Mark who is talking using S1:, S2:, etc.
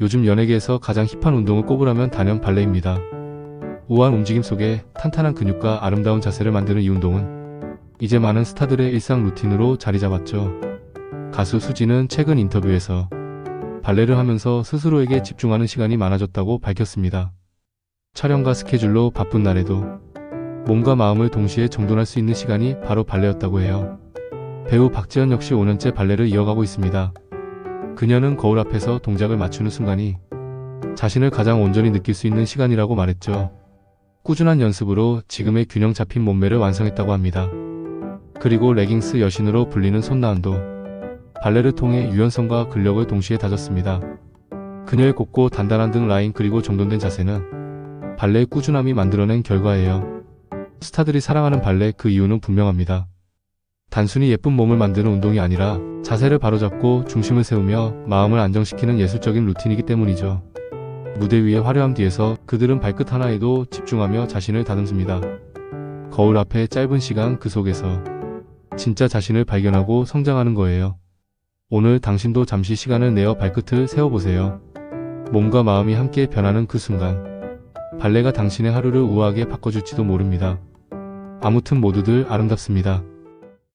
S1: 요즘 연예계에서 가장 힙한 운동을 꼽으라면 단연 발레입니다. 우아한 움직임 속에 탄탄한 근육과 아름다운 자세를 만드는 이 운동은 이제 많은 스타들의 일상 루틴으로 자리 잡았죠. 가수 수지는 최근 인터뷰에서 발레를 하면서 스스로에게 집중하는 시간이 많아졌다고 밝혔습니다. 촬영과 스케줄로 바쁜 날에도 몸과 마음을 동시에 정돈할 수 있는 시간이 바로 발레였다고 해요. 배우 박지현 역시 5년째 발레를 이어가고 있습니다. 그녀는 거울 앞에서 동작을 맞추는 순간이 자신을 가장 온전히 느낄 수 있는 시간이라고 말했죠. 꾸준한 연습으로 지금의 균형 잡힌 몸매를 완성했다고 합니다. 그리고 레깅스 여신으로 불리는 손나은도 발레를 통해 유연성과 근력을 동시에 다졌습니다. 그녀의 곱고 단단한 등 라인 그리고 정돈된 자세는 발레의 꾸준함이 만들어낸 결과예요. 스타들이 사랑하는 발레 그 이유는 분명합니다. 단순히 예쁜 몸을 만드는 운동이 아니라 자세를 바로잡고 중심을 세우며 마음을 안정시키는 예술적인 루틴이기 때문이죠. 무대 위의 화려함 뒤에서 그들은 발끝 하나에도 집중하며 자신을 다듬습니다. 거울 앞에 짧은 시간 그 속에서 진짜 자신을 발견하고 성장하는 거예요. 오늘 당신도 잠시 시간을 내어 발끝을 세워보세요. 몸과 마음이 함께 변하는 그 순간 발레가 당신의 하루를 우아하게 바꿔줄지도 모릅니다. 아무튼 모두들 아름답습니다.